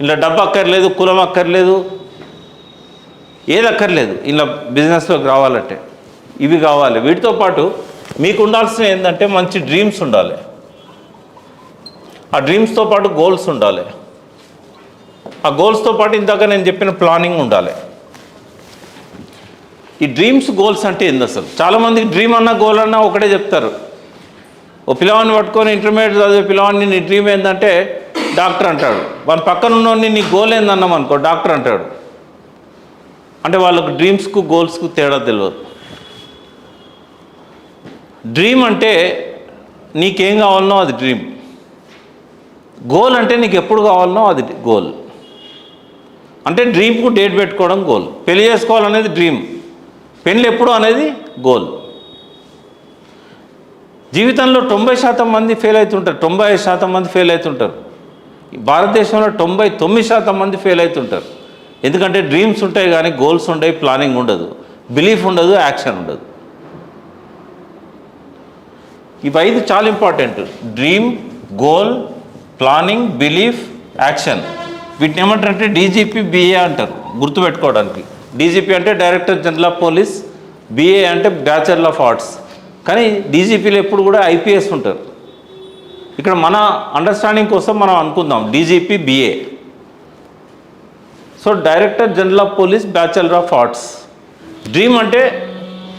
ఇలా డబ్బు అక్కర్లేదు కులం అక్కర్లేదు ఏది అక్కర్లేదు. ఇలా బిజినెస్లోకి రావాలంటే ఇవి కావాలి. వీటితో పాటు మీకు ఉండాల్సిన ఏంటంటే మంచి డ్రీమ్స్ ఉండాలి. ఆ డ్రీమ్స్తో పాటు గోల్స్ ఉండాలి. ఆ గోల్స్తో పాటు ఇందాక నేను చెప్పిన ప్లానింగ్ ఉండాలి. ఈ డ్రీమ్స్ గోల్స్ అంటే ఏంది అసలు? చాలామందికి డ్రీమ్ అన్న గోల్ అన్న ఒకటే చెప్తారు. ఓ పిల్లవాడిని పట్టుకొని ఇంటర్మీడియట్ చదివే పిల్లవాడిని నీ డ్రీమ్ ఏంటంటే డాక్టర్ అంటాడు. వాళ్ళ పక్కన ఉన్నోడిని నీ గోల్ ఏందన్నాం అనుకో డాక్టర్ అంటాడు. అంటే వాళ్ళకు డ్రీమ్స్కు గోల్స్కు తేడా తెలియదు డ్రీమ్ అంటే నీకేం కావాలనో అది డ్రీమ్ గోల్ అంటే నీకు ఎప్పుడు కావాలనో అది గోల్ అంటే డ్రీమ్కు డేట్ పెట్టుకోవడం గోల్ పెళ్ళి చేసుకోవాలనేది డ్రీమ్ పెళ్ళి ఎప్పుడు అనేది గోల్ జీవితంలో తొంభై శాతం మంది ఫెయిల్ అవుతుంటారు. తొంభై ఐదు శాతం మంది ఫెయిల్ అవుతుంటారు. భారతదేశంలో తొంభై తొమ్మిది శాతం మంది ఫెయిల్ అవుతుంటారు. ఎందుకంటే డ్రీమ్స్ ఉంటాయి కానీ గోల్స్ ఉంటాయి ప్లానింగ్ ఉండదు. బిలీఫ్ ఉండదు యాక్షన్ ఉండదు. ఇవి ఐదు చాలా important. Dream goal planning belief action. వీటిని ఏమంటారంటే డీజీపీ బిఏ అంటారు గుర్తుపెట్టుకోవడానికి. డీజీపీ అంటే director general of police BA అంటే బ్యాచలర్ ఆఫ్ ఆర్ట్స్. కానీ డీజీపీలు ఎప్పుడు కూడా ఐపీఎస్ ఉంటారు. ఇక్కడ మన అండర్స్టాండింగ్ కోసం మనం అనుకుందాం. DGP BA so director general of police bachelor of arts dream అంటే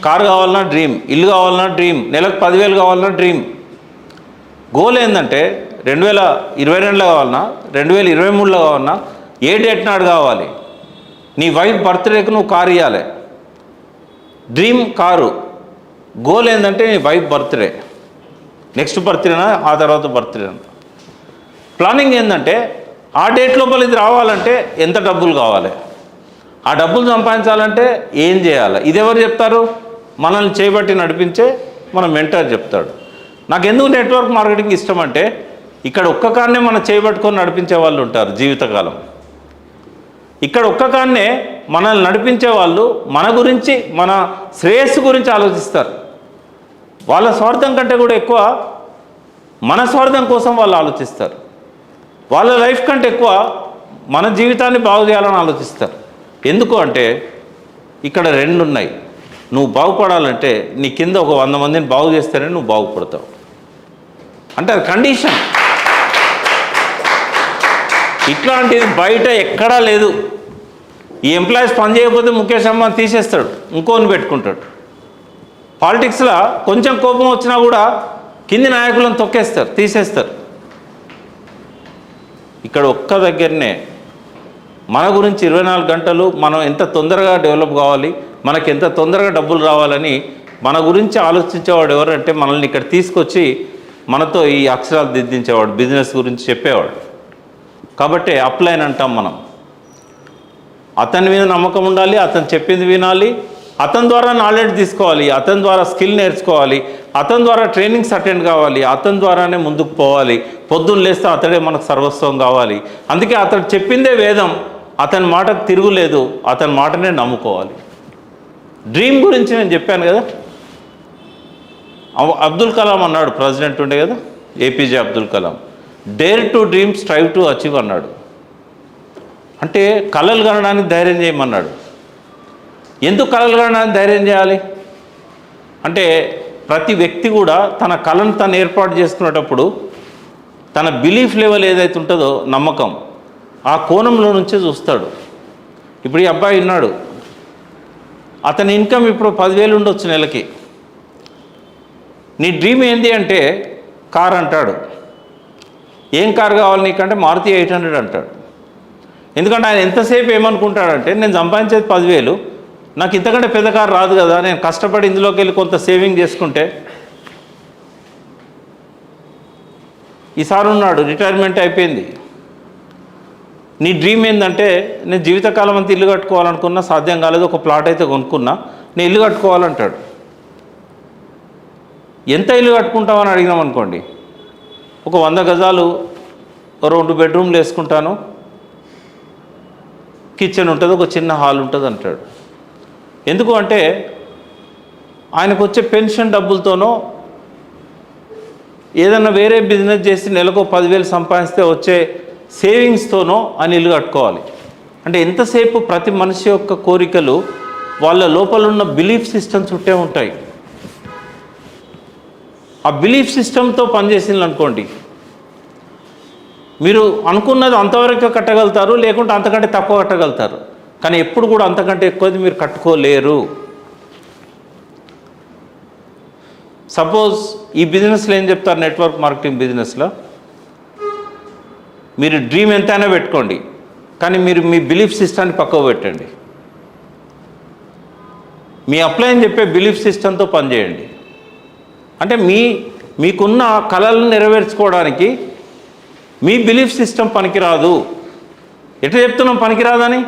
కారు కావాలన్నా డ్రీమ్ ఇల్లు కావాలన్నా డ్రీమ్ నెలకు పదివేలు కావాలన్నా డ్రీమ్ గోల్ ఏంటంటే రెండు వేల ఇరవై రెండులో కావాలన్నా రెండు వేల ఇరవై మూడులో కావాలన్నా ఏ డేట్ నాడు కావాలి? నీ వైఫ్ బర్త్డేకి నువ్వు కారు ఇవ్వాలి డ్రీమ్ కారు. గోల్ ఏంటంటే నీ వైఫ్ బర్త్డే నెక్స్ట్ బర్త్డేనా ఆ తర్వాత బర్త్డేనా ప్లానింగ్ ఏంటంటే ఆ డేట్ లోపల ఇది రావాలంటే ఎంత డబ్బులు కావాలి? ఆ డబ్బులు సంపాదించాలంటే ఏం చేయాలి? ఇది ఎవరు చెప్తారు? మనల్ని చేయబట్టి నడిపించే మన మెంటర్ చెప్తాడు. నాకు ఎందుకు నెట్వర్క్ మార్కెటింగ్ ఇష్టం అంటే ఇక్కడ ఒక్క కాన్నే మనం చేయబట్టుకొని నడిపించే వాళ్ళు ఉంటారు జీవితకాలం. ఇక్కడ ఒక్క కాన్నే మనల్ని నడిపించే వాళ్ళు మన గురించి మన శ్రేయస్సు గురించి ఆలోచిస్తారు. వాళ్ళ స్వార్థం కంటే కూడా ఎక్కువ మన స్వార్థం కోసం వాళ్ళు ఆలోచిస్తారు. వాళ్ళ లైఫ్ కంటే ఎక్కువ మన జీవితాన్ని బాగు చేయాలని ఆలోచిస్తారు. ఎందుకు అంటే ఇక్కడ రెండు ఉన్నాయి. నువ్వు బాగుపడాలంటే నీ కింద ఒక వంద మందిని బాగు చేస్తేనే నువ్వు బాగుపడతావు. అంటే అది కండిషన్. ఇట్లాంటిది బయట ఎక్కడా లేదు. ఈ ఎంప్లాయీస్ పని చేయకపోతే ముఖేష్ అంబానీ తీసేస్తాడు ఇంకోని పెట్టుకుంటాడు. పాలిటిక్స్లో కొంచెం కోపం వచ్చినా కూడా కింది నాయకులను తొక్కేస్తారు తీసేస్తారు. ఇక్కడ ఒక్క దగ్గరనే మన గురించి ఇరవై నాలుగు గంటలు మనం ఎంత తొందరగా డెవలప్ కావాలి మనకి ఎంత తొందరగా డబ్బులు రావాలని మన గురించి ఆలోచించేవాడు ఎవరంటే మనల్ని ఇక్కడ తీసుకొచ్చి మనతో ఈ అక్షరాలు దిద్దించేవాడు బిజినెస్ గురించి చెప్పేవాడు. కాబట్టి అప్లైన్ అంటాం మనం. అతని మీద నమ్మకం ఉండాలి అతను చెప్పింది వినాలి అతని ద్వారా నాలెడ్జ్ తీసుకోవాలి అతని ద్వారా స్కిల్ నేర్చుకోవాలి అతని ద్వారా ట్రైనింగ్స్ అటెండ్ కావాలి అతని ద్వారానే ముందుకు పోవాలి. పొద్దున్న లేస్తే అతడే మనకు సర్వస్వం కావాలి. అందుకే అతడు చెప్పిందే వేదం అతని మాటకు తిరుగులేదు అతని మాటనే నమ్ముకోవాలి. డ్రీమ్ గురించి నేను చెప్పాను కదా? అబ్దుల్ కలాం అన్నాడు ప్రెసిడెంట్ ఉండే కదా? APJ Abdul Kalam. Dare to dream strive to achieve అన్నాడు. అంటే కళలు కనడానికి ధైర్యం చేయమన్నాడు. ఎందుకు కళలు ధైర్యం చేయాలి? అంటే ప్రతి వ్యక్తి కూడా తన కళను తను ఏర్పాటు చేసుకునేటప్పుడు తన బిలీఫ్ లెవెల్ ఏదైతే ఉంటుందో నమ్మకం ఆ కోణంలో నుంచే చూస్తాడు. ఇప్పుడు ఈ అబ్బాయి ఉన్నాడు. అతని ఇన్కమ్ ఇప్పుడు పదివేలు ఉండొచ్చు నెలకి. నీ డ్రీమ్ ఏంటి అంటే కార్ అంటాడు. ఏం కార్ కావాలి నీకంటే మారుతి ఎయిట్ హండ్రెడ్ అంటాడు. ఎందుకంటే ఆయన ఎంతసేపు ఏమనుకుంటాడంటే నేను సంపాదించేది పదివేలు నాకు ఇంతకంటే పెద్ద కారు రాదు కదా నేను కష్టపడి ఇందులోకి వెళ్ళి కొంత సేవింగ్ చేసుకుంటే. ఈసారి ఉన్నాడు రిటైర్మెంట్ అయిపోయింది. నీ డ్రీమ్ ఏంటంటే నేను జీవితకాలం అంతా ఇల్లు కట్టుకోవాలనుకున్నా సాధ్యం కాలేదు ఒక ప్లాట్ అయితే కొనుక్కున్నా నేను ఇల్లు కట్టుకోవాలంటాడు. ఎంత ఇల్లు కట్టుకుంటామని అడిగినాం అనుకోండి. ఒక వంద గజాలు రెండు బెడ్రూమ్లు వేసుకుంటాను. కిచెన్ ఉంటుంది ఒక చిన్న హాల్ ఉంటుంది అంటాడు. ఎందుకు అంటే ఆయనకు వచ్చే పెన్షన్ డబ్బులతోనో ఏదైనా వేరే బిజినెస్ చేసి నెలకు పదివేలు సంపాదిస్తే వచ్చే సేవింగ్స్తోనో అని ఇల్లు కట్టుకోవాలి. అంటే ఎంతసేపు ప్రతి మనిషి యొక్క కోరికలు వాళ్ళ లోపల ఉన్న బిలీఫ్ సిస్టమ్ చుట్టే ఉంటాయి. ఆ బిలీఫ్ సిస్టంతో పనిచేసింది అనుకోండి మీరు అనుకున్నది అంతవరకు కట్టగలుగుతారు లేకుంటే అంతకంటే తక్కువ కట్టగలుగుతారు. కానీ ఎప్పుడు కూడా అంతకంటే ఎక్కువది మీరు కట్టుకోలేరు. సపోజ్ ఈ బిజినెస్లో ఏం చెప్తారు నెట్వర్క్ మార్కెటింగ్ బిజినెస్లో? మీరు డ్రీమ్ ఎంతైనా పెట్టుకోండి కానీ మీరు మీ బిలీఫ్ సిస్టాన్ని పక్కకు పెట్టండి. మీ అప్లై అని చెప్పే బిలీఫ్ సిస్టంతో పనిచేయండి అంటే మీ మీకున్న కళలను నెరవేర్చుకోవడానికి మీ బిలీఫ్ సిస్టమ్ పనికిరాదు. ఎట్లా చెప్తున్నాం పనికిరాదని?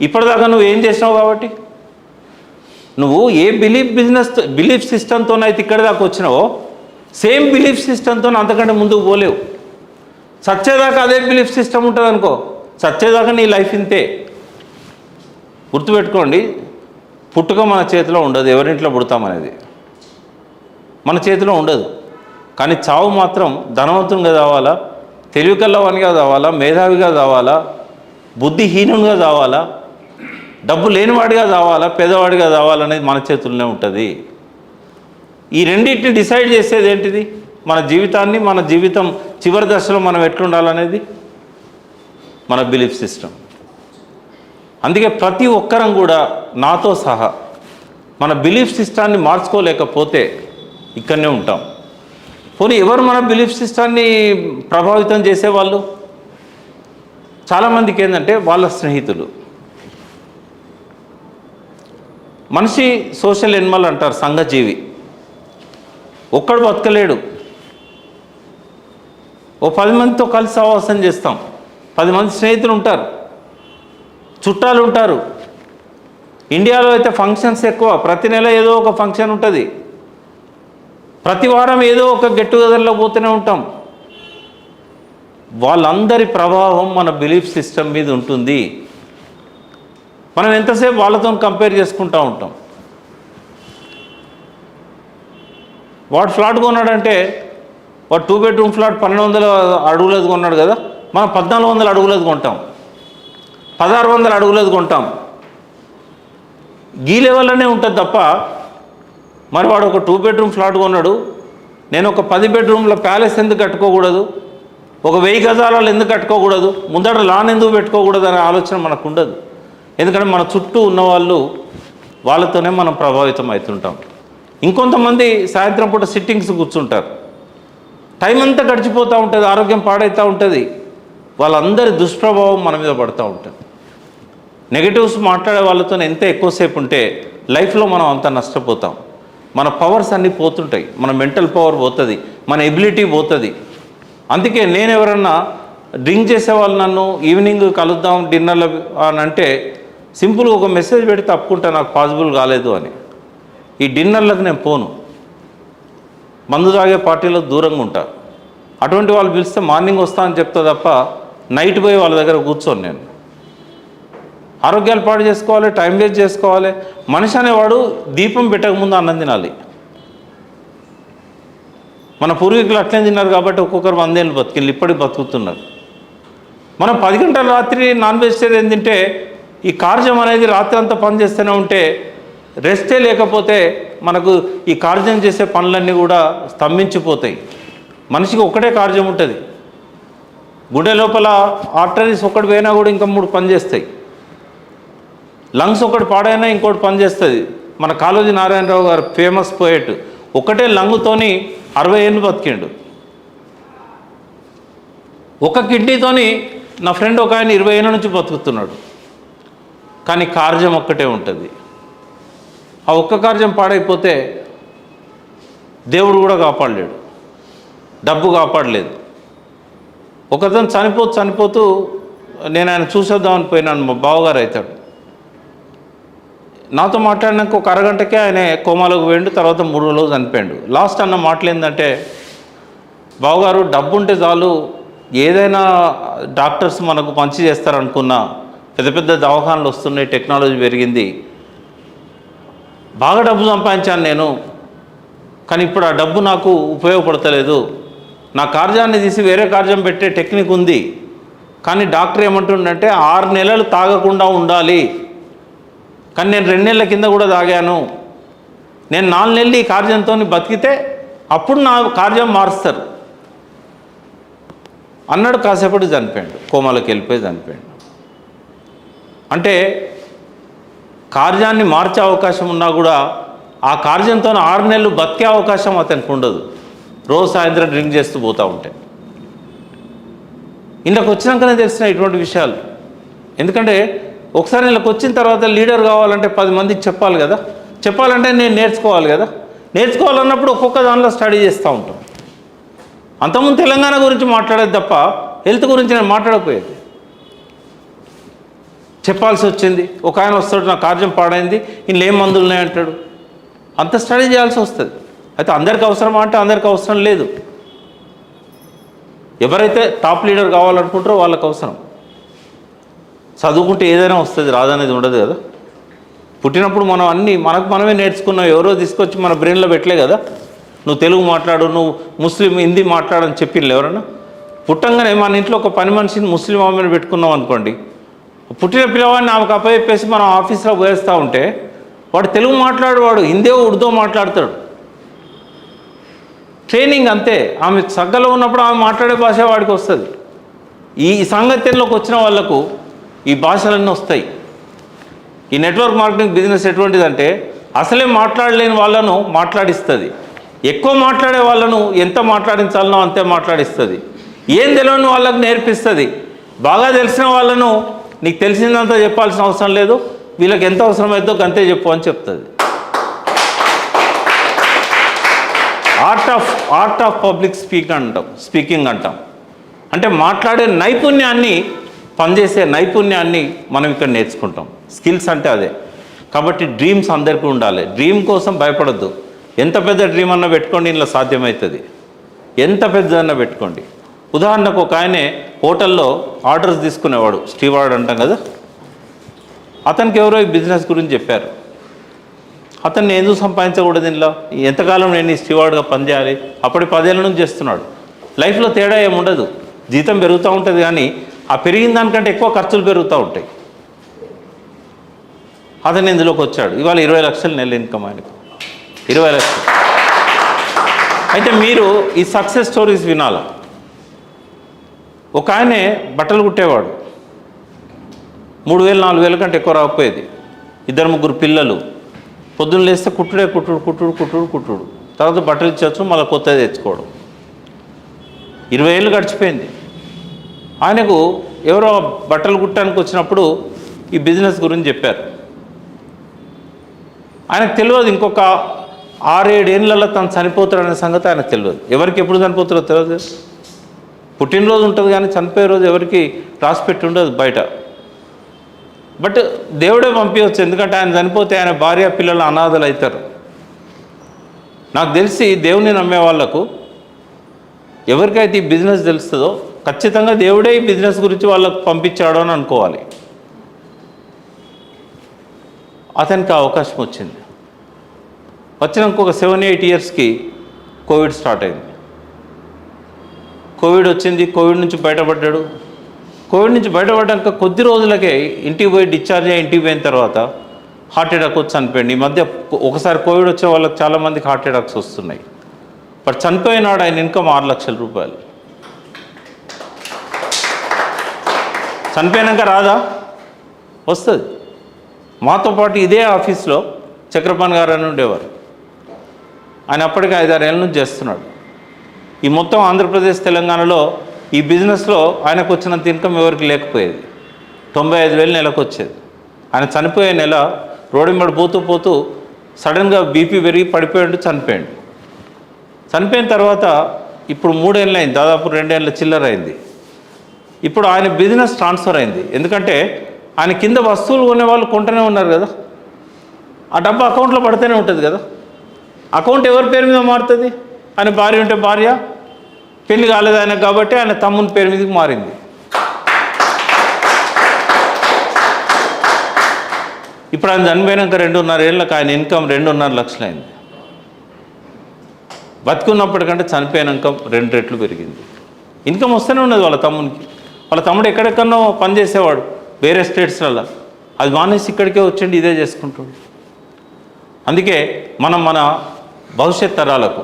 ఇప్పటిదాకా నువ్వు ఏం చేసినావు కాబట్టి? నువ్వు ఏ బిలీఫ్ బిజినెస్ బిలీఫ్ సిస్టమ్తోనైతే అయితే ఇక్కడి దాకా వచ్చినావో సేమ్ బిలీఫ్ సిస్టమ్తో అంతకంటే ముందుకు పోలేవు. చచ్చేదాకా అదే బిలీఫ్ సిస్టమ్ ఉంటుంది అనుకో చచ్చేదాకా నీ లైఫ్ ఇంతే. గుర్తుపెట్టుకోండి పుట్టుక మన చేతిలో ఉండదు ఎవరింట్లో పుడతామనేది మన చేతిలో ఉండదు. కానీ చావు మాత్రం ధనవంతునిగా కావాలా తెలివికల్లవానిగా కావాలా మేధావిగా కావాలా బుద్ధిహీనునిగా కావాలా డబ్బు లేనివాడిగా చావాలా పేదవాడిగా చావాలనేది మన చేతుల్లోనే ఉంటుంది. ఈ రెండింటిని డిసైడ్ చేసేది ఏంటిది? మన జీవితాన్ని మన జీవితం చివరి దశలో మనం ఎట్లుండాలనేది? మన బిలీఫ్ సిస్టమ్. అందుకే ప్రతి ఒక్కరం కూడా నాతో సహా మన బిలీఫ్ సిస్టాన్ని మార్చుకోలేకపోతే ఇక్కడనే ఉంటాం. పోనీ ఎవరు మన బిలీఫ్ సిస్టాన్ని ప్రభావితం చేసేవాళ్ళు? చాలామందికి ఏంటంటే వాళ్ళ స్నేహితులు. మనిషి సోషల్ ఎనిమల్ అంటారు సంఘజీవి. ఒక్కడు బతకలేడు. ఓ పది మందితో కలిసి సహవాసం చేస్తాం. పది మంది స్నేహితులు ఉంటారు. చుట్టాలు ఉంటారు. ఇండియాలో అయితే ఫంక్షన్స్ ఎక్కువ. ప్రతి నెల ఏదో ఒక ఫంక్షన్ ఉంటుంది. ప్రతి వారం ఏదో ఒక గెట్ టుగెదర్లో పోతూనే ఉంటాం. వాళ్ళందరి ప్రభావం మన బిలీఫ్ సిస్టమ్ మీద ఉంటుంది. మనం ఎంతసేపు వాళ్ళతో కంపేర్ చేసుకుంటూ ఉంటాం? వాడు ఫ్లాట్ కొన్నాడంటే వాడు టూ బెడ్రూమ్ ఫ్లాట్ పన్నెండు వందల అడుగులది కొన్నాడు కదా మనం పద్నాలుగు వందల అడుగులది కొంటాం. పదహారు వందల అడుగులది కొంటాం. గీ లెవెల్లోనే ఉంటుంది తప్ప మరి వాడు ఒక టూ బెడ్రూమ్ ఫ్లాట్ కొన్నాడు నేను ఒక పది బెడ్రూమ్ల ప్యాలెస్ ఎందుకు కట్టుకోకూడదు? ఒక వెయ్యి గజాలలో ఎందుకు కట్టుకోకూడదు? ముందట లాన్ ఎందుకు పెట్టుకోకూడదు అనే ఆలోచన మనకు ఉండదు. ఎందుకంటే మన చుట్టూ ఉన్నవాళ్ళు వాళ్ళతోనే మనం ప్రభావితం అవుతుంటాం. ఇంకొంతమంది సాయంత్రం పూట సిట్టింగ్స్ కూర్చుంటారు. టైం అంతా గడిచిపోతూ ఉంటుంది ఆరోగ్యం పాడవుతూ ఉంటుంది. వాళ్ళందరి దుష్ప్రభావం మన మీద పడుతూ ఉంటుంది. నెగటివ్స్ మాట్లాడే వాళ్ళతో ఎంత ఎక్కువసేపు ఉంటే లైఫ్లో మనం అంత నష్టపోతాం. మన పవర్స్ అన్నీ పోతుంటాయి. మన మెంటల్ పవర్ పోతుంది మన ఎబిలిటీ పోతుంది. అందుకే నేను ఎవరన్నా డ్రింక్ చేసే వాళ్ళు నన్ను ఈవినింగ్ కలుద్దాం డిన్నర్లో అని అంటే సింపుల్గా ఒక మెసేజ్ పెడితే తప్పుకుంటా నాకు పాసిబుల్ కాలేదు అని. ఈ డిన్నర్లకు నేను పోను. మందు తాగే పార్టీలో దూరంగా ఉంటా. అటువంటి వాళ్ళు పిలిస్తే మార్నింగ్ వస్తా అని చెప్తా తప్ప నైట్ పోయి వాళ్ళ దగ్గర కూర్చోను నేను. ఆరోగ్యాలు పాడు చేసుకోవాలి టైం వేస్ట్ చేసుకోవాలి. మనిషి అనేవాడు దీపం పెట్టకముందు అన్నం తినాలి. మన పూర్వీకులు అట్లే తిన్నారు కాబట్టి ఒక్కొక్కరు వందేళ్ళు బతికిళ్ళు ఇప్పటికి బతుకుతున్నారు. మనం పది గంటల రాత్రి నాన్ వెజిటేరియన్ తింటే ఈ కార్యం అనేది రాత్రి అంతా పని చేస్తూనే ఉంటే రెస్టే లేకపోతే మనకు ఈ కార్యం చేసే పనులన్నీ కూడా స్తంభించిపోతాయి. మనిషికి ఒక్కటే కార్యం ఉంటుంది. గుండె లోపల ఆర్టరీస్ ఒకటి పోయినా కూడా ఇంకా మూడు పనిచేస్తాయి లంగ్స్ ఒకటి పాడైనా ఇంకోటి పనిచేస్తుంది మన కాళోజీ నారాయణరావు గారు ఫేమస్ పోయేట్ ఒకటే లంగుతోని అరవై ఏళ్ళు బతికిండు. ఒక కిడ్నీతోని నా ఫ్రెండ్ ఒక ఆయన ఇరవై ఏళ్ళ నుంచి బతుకుతున్నాడు. కానీ కార్యం ఒక్కటే ఉంటుంది. ఆ ఒక్క కార్యం పాడైపోతే దేవుడు కూడా కాపాడలేడు. డబ్బు కాపాడలేదు. ఒకతను చనిపోతూ చనిపోతూ నేను ఆయన చూసేద్దామని పోయినాను మా బావగారు అవుతాడు. నాతో మాట్లాడినాక ఒక అరగంటకే ఆయన కోమాలోకి పోయిండు తర్వాత మూడు రోజులు చనిపోయాడు. లాస్ట్ అన్న మాటలు ఏంటంటే బావగారు డబ్బు ఉంటే చాలు ఏదైనా డాక్టర్స్ మనకు మంచి చేస్తారనుకున్నా పెద్ద పెద్ద దవాఖానలు వస్తున్నాయి టెక్నాలజీ పెరిగింది. బాగా డబ్బు సంపాదించాను నేను కానీ ఇప్పుడు ఆ డబ్బు నాకు ఉపయోగపడతలేదు. నా కార్యాన్ని తీసి వేరే కార్యం పెట్టే టెక్నిక్ ఉంది. కానీ డాక్టర్ ఏమంటుండంటే ఆరు నెలలు తాగకుండా ఉండాలి. కానీ నేను రెండు నెలల కింద కూడా తాగాను. నేను నాలుగు నెలలు ఈ కార్యంతో బతికితే అప్పుడు నా కార్యం మారుస్తారు. అన్నాడు కాసేపటి చనిపోయాడు కోమాలోకి వెళ్ళిపోయి చనిపోయాడు. అంటే కార్యాన్ని మార్చే అవకాశం ఉన్నా కూడా ఆ కార్యంతో ఆరు నెలలు బతికే అవకాశం అతనికి ఉండదు. రోజు సాయంత్రం డ్రింక్ చేస్తూ పోతూ ఉంటే. ఇందులోకి వచ్చినాకనే తెలిసిన ఇటువంటి విషయాలు. ఎందుకంటే ఒకసారి ఇళ్ళకి వచ్చిన తర్వాత లీడర్ కావాలంటే పది మందికి చెప్పాలి కదా. చెప్పాలంటే నేను నేర్చుకోవాలి కదా. నేర్చుకోవాలన్నప్పుడు ఒక్కొక్క దానిలో స్టడీ చేస్తూ ఉంటాం. అంతకుముందు తెలంగాణ గురించి మాట్లాడేది తప్ప హెల్త్ గురించి నేను మాట్లాడకపోయేది. చెప్పాల్సి వచ్చింది. ఒక ఆయన వస్తాడు నా కార్యం పాడైంది ఇందులో ఏం మందులు ఉన్నాయంటాడు అంత స్టడీ చేయాల్సి వస్తుంది. అయితే అందరికి అవసరమా అంటే అందరికి అవసరం లేదు. ఎవరైతే టాప్ లీడర్ కావాలనుకుంటారో వాళ్ళకి అవసరం. చదువుకుంటే ఏదైనా వస్తుంది రాదనేది ఉండదు కదా. పుట్టినప్పుడు మనం అన్నీ మనకు మనమే నేర్చుకున్నాం ఎవరో తీసుకొచ్చి మన బ్రెయిన్లో పెట్టలే కదా. నువ్వు తెలుగు మాట్లాడు నువ్వు ముస్లిం హిందీ మాట్లాడని చెప్పిండ్రు ఎవరన్నా? పుట్టంగానే మన ఇంట్లో ఒక పని మనిషిని ముస్లిం ఆమెను పెట్టుకున్నాం అనుకోండి పుట్టిన పిల్లవాడిని ఆమెకు అప్పచెప్పేసి మనం ఆఫీస్లో పోయేస్తూ ఉంటే వాడు తెలుగు మాట్లాడేవాడు హిందీ ఉర్దూ మాట్లాడతాడు. ట్రైనింగ్ అంతే. ఆమె సగ్గలో ఉన్నప్పుడు ఆమె మాట్లాడే భాష వాడికి వస్తుంది. ఈ సాంగత్యంలోకి వచ్చిన వాళ్ళకు ఈ భాషలన్నీ వస్తాయి. ఈ నెట్వర్క్ మార్కెటింగ్ బిజినెస్ ఎటువంటిదంటే అసలే మాట్లాడలేని వాళ్ళను మాట్లాడిస్తుంది. ఎక్కువ మాట్లాడే వాళ్ళను ఎంత మాట్లాడించాలనో అంతే మాట్లాడిస్తుంది. ఏం తెలియని వాళ్ళకు నేర్పిస్తుంది. బాగా తెలిసిన వాళ్ళను నీకు తెలిసిందంతా చెప్పాల్సిన అవసరం లేదు. వీళ్ళకి ఎంత అవసరమైతుందో అంతే చెప్పు అని చెప్తుంది. Art of art of public speak అంటాం స్పీకింగ్ అంటాం. అంటే మాట్లాడే నైపుణ్యాన్ని పనిచేసే నైపుణ్యాన్ని మనం ఇక్కడ నేర్చుకుంటాం. స్కిల్స్ అంటే అదే. కాబట్టి డ్రీమ్స్ అందరికీ ఉండాలి. డ్రీమ్ కోసం భయపడద్దు. ఎంత పెద్ద డ్రీమ్ అన్నా పెట్టుకోండి ఇంట్లో సాధ్యమవుతుంది. ఎంత పెద్దదన్నా పెట్టుకోండి. ఉదాహరణకు ఒక ఆయనే హోటల్లో ఆర్డర్స్ తీసుకునేవాడు స్టీవార్డ్ అంటాం కదా. అతనికి ఎవరో ఈ బిజినెస్ గురించి చెప్పారు. అతన్ని ఎందుకు సంపాదించకూడదు ఇంట్లో ఎంతకాలం నేను ఈ స్టీవార్డ్గా పనిచేయాలి? అప్పటి పదేళ్ళ నుంచి చేస్తున్నాడు. లైఫ్లో తేడా ఏముండదు జీతం పెరుగుతూ ఉంటుంది కానీ ఆ పెరిగిన దానికంటే ఎక్కువ ఖర్చులు పెరుగుతూ ఉంటాయి. అతను ఇందులోకి వచ్చాడు. ఇవాళ ఇరవై లక్షలు నెల ఇన్కమ్ ఆయనకు. ఇరవై లక్షలు. అయితే మీరు ఈ సక్సెస్ స్టోరీస్ వినాలా? ఒక ఆయనే బట్టలు కుట్టేవాడు. మూడు వేలు నాలుగు వేల కంటే ఎక్కువ రాకపోయేది. ఇద్దరు ముగ్గురు పిల్లలు. పొద్దున్న లేస్తే కుట్టుడే కుట్టుడు కుట్టుడు కుట్టుడు కుట్టుడు. తర్వాత బట్టలు ఇచ్చేవచ్చు మళ్ళీ కొత్తది తెచ్చుకోవడం. ఇరవై ఏళ్ళు గడిచిపోయింది. ఆయనకు ఎవరో బట్టలు కుట్టడానికి వచ్చినప్పుడు ఈ బిజినెస్ గురించి చెప్పారు. ఆయనకు తెలియదు ఇంకొక ఆరేడేళ్ళల్లో తను చనిపోతాడనే సంగతి ఆయనకు తెలియదు. ఎవరికి ఎప్పుడు చనిపోతారో తెలియదు. పుట్టినరోజు ఉంటుంది కానీ చనిపోయే రోజు ఎవరికి రాసిపెట్టి ఉండదు బయట. బట్ దేవుడే పంపించవచ్చు ఎందుకంటే ఆయన చనిపోతే ఆయన భార్య పిల్లలు అనాథలు అవుతారు. నాకు తెలిసి దేవుని నమ్మే వాళ్ళకు ఎవరికైతే ఈ బిజినెస్ తెలుస్తుందో ఖచ్చితంగా దేవుడే ఈ బిజినెస్ గురించి వాళ్ళకు పంపించాడు అని అనుకోవాలి. అతనికి అవకాశం వచ్చింది. వచ్చిన ఒక సెవెన్ ఎయిట్ ఇయర్స్కి కోవిడ్ స్టార్ట్ అయింది. కోవిడ్ వచ్చింది కోవిడ్ నుంచి బయటపడ్డాడు. కోవిడ్ నుంచి బయటపడ్డాక కొద్ది రోజులకే ఇంటికి పోయి డిశ్చార్జ్ అయ్యి ఇంటికి పోయిన తర్వాత హార్ట్ అటాక్ వచ్చి చనిపోయింది. ఈ మధ్య ఒకసారి కోవిడ్ వచ్చే వాళ్ళకి చాలామందికి హార్ట్ అటాక్స్ వస్తున్నాయి. బట్ చనిపోయినాడు ఆయన ఇన్కమ్ ఆరు లక్షల రూపాయలు. చనిపోయినాక రాదా? వస్తుంది. మాతో పాటు ఇదే ఆఫీస్లో చక్రపాణి గారు అని ఉండేవారు. ఆయన అప్పటికి ఐదారు ఏళ్ళ నుంచి చేస్తున్నాడు. ఈ మొత్తం ఆంధ్రప్రదేశ్ తెలంగాణలో ఈ బిజినెస్లో ఆయనకు వచ్చినంత ఇన్కమ్ ఎవరికి లేకపోయేది. తొంభై ఐదు వేలు నెలకు వచ్చేది. ఆయన చనిపోయే నెల రోడ్డు పోతూ పోతూ సడన్గా బీపీ పెరిగి పడిపోయాడు చనిపోయాడు. చనిపోయిన తర్వాత ఇప్పుడు మూడేళ్ళు అయింది దాదాపు రెండేళ్ళ చిల్లర అయింది. ఇప్పుడు ఆయన బిజినెస్ ట్రాన్స్ఫర్ అయింది. ఎందుకంటే ఆయన కింద వస్తువులు కొనే వాళ్ళు కొంటూనే ఉన్నారు కదా. ఆ డబ్బు అకౌంట్లో పడితేనే ఉంటుంది కదా. అకౌంట్ ఎవరి పేరు మీద మారుతుంది? ఆయన భార్య ఉంటే భార్య పెళ్ళి కాలేదు ఆయన కాబట్టి ఆయన తమ్ముని పేరు మీదకి మారింది. ఇప్పుడు ఆయన చనిపోయినాక రెండున్నర ఏళ్ళకి ఆయన ఇన్కమ్ రెండున్నర లక్షలైంది. బతుకున్నప్పటికంటే చనిపోయినాక రెండు రెట్లు పెరిగింది. ఇన్కమ్ వస్తూనే ఉన్నది వాళ్ళ తమ్మునికి. వాళ్ళ తమ్ముడు ఎక్కడెక్కడో పని చేసేవాడు వేరే స్టేట్స్లలో అది మానేసి ఇక్కడికే వచ్చండి ఇదే చేసుకుంటాడు. అందుకే మనం మన భవిష్యత్ తరాలకు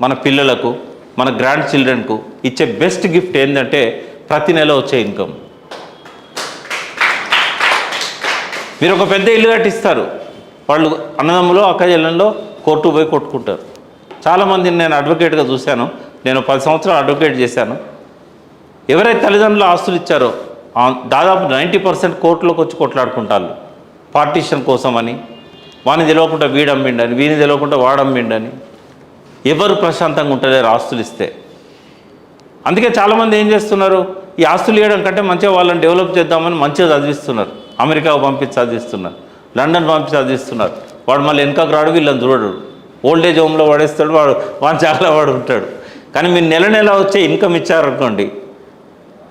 మన పిల్లలకు మన గ్రాండ్ చిల్డ్రన్కు ఇచ్చే బెస్ట్ గిఫ్ట్ ఏంటంటే ప్రతి నెల వచ్చే ఇన్కమ్. మీరు ఒక పెద్ద ఇల్లు కట్టిస్తారు. వాళ్ళు అన్నదమ్ములు అక్క చెల్లెల్లో కోర్టు పోయి కొట్టుకుంటారు. చాలామందిని నేను అడ్వకేట్గా చూశాను. నేను పది సంవత్సరాలు అడ్వకేట్ చేశాను. ఎవరైతే తల్లిదండ్రులు ఆస్తులు ఇచ్చారో దాదాపు నైంటీ పర్సెంట్ కోర్టులోకి వచ్చి కొట్లాడుకుంటారు పార్టీషన్ కోసమని వాని తెలియకుండా వీడమ్మిండని వీని తెలియకుండా వాడమ్మిండని. ఎవరు ప్రశాంతంగా ఉంటలేరు ఆస్తులు ఇస్తే. అందుకే చాలామంది ఏం చేస్తున్నారు? ఈ ఆస్తులు ఇవ్వడం కంటే మంచిగా వాళ్ళని డెవలప్ చేద్దామని మంచిగా చదివిస్తున్నారు. అమెరికాకు పంపించి చదివిస్తున్నారు. లండన్ పంపించి చదివిస్తున్నారు. వాడు మళ్ళీ వెనకకు రాడు వీళ్ళని చూడడు. ఓల్డ్ ఏజ్ హోమ్లో పడేస్తాడు వాడు వాడు చాలా వాడు ఉంటాడు. కానీ మీరు నెల నెల వచ్చే ఇన్కమ్ ఇచ్చారనుకోండి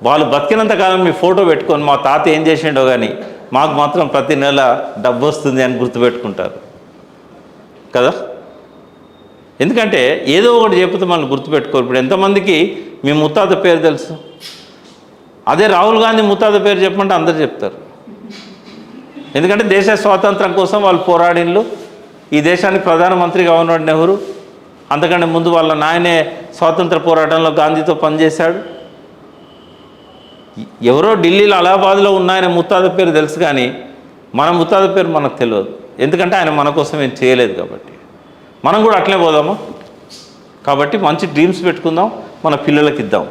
వాళ్ళు బతికినంత కాలం మీ ఫోటో పెట్టుకొని మా తాత ఏం చేసిండో కానీ మాకు మాత్రం ప్రతి నెల డబ్బు వస్తుంది అని గుర్తుపెట్టుకుంటారు. కదా? ఎందుకంటే ఏదో ఒకటి చెబితే మనం గుర్తుపెట్టుకోరు. ఇప్పుడు ఎంతమందికి మీ ముత్తాత పేరు తెలుసు? అదే రాహుల్ గాంధీ ముత్తాత పేరు చెప్పమంటే అందరు చెప్తారు. ఎందుకంటే దేశ స్వాతంత్రం కోసం వాళ్ళు పోరాడిన్లు. ఈ దేశానికి ప్రధానమంత్రి గవర్నర్ నెహ్రూ. అంతకంటే ముందు వాళ్ళ నాయనే స్వాతంత్ర పోరాటంలో గాంధీతో పనిచేశాడు. ఎవరో ఢిల్లీలో అలహాబాద్లో ఉన్న ఆయన ముత్తాత పేరు తెలుసు కానీ మన ముత్తాత పేరు మనకు తెలియదు. ఎందుకంటే ఆయన మన కోసం ఏం చేయలేదు కాబట్టి. మనం కూడా అట్లే పోదాము? కాబట్టి మంచి డ్రీమ్స్ పెట్టుకుందాం మన పిల్లలకి ఇద్దాం.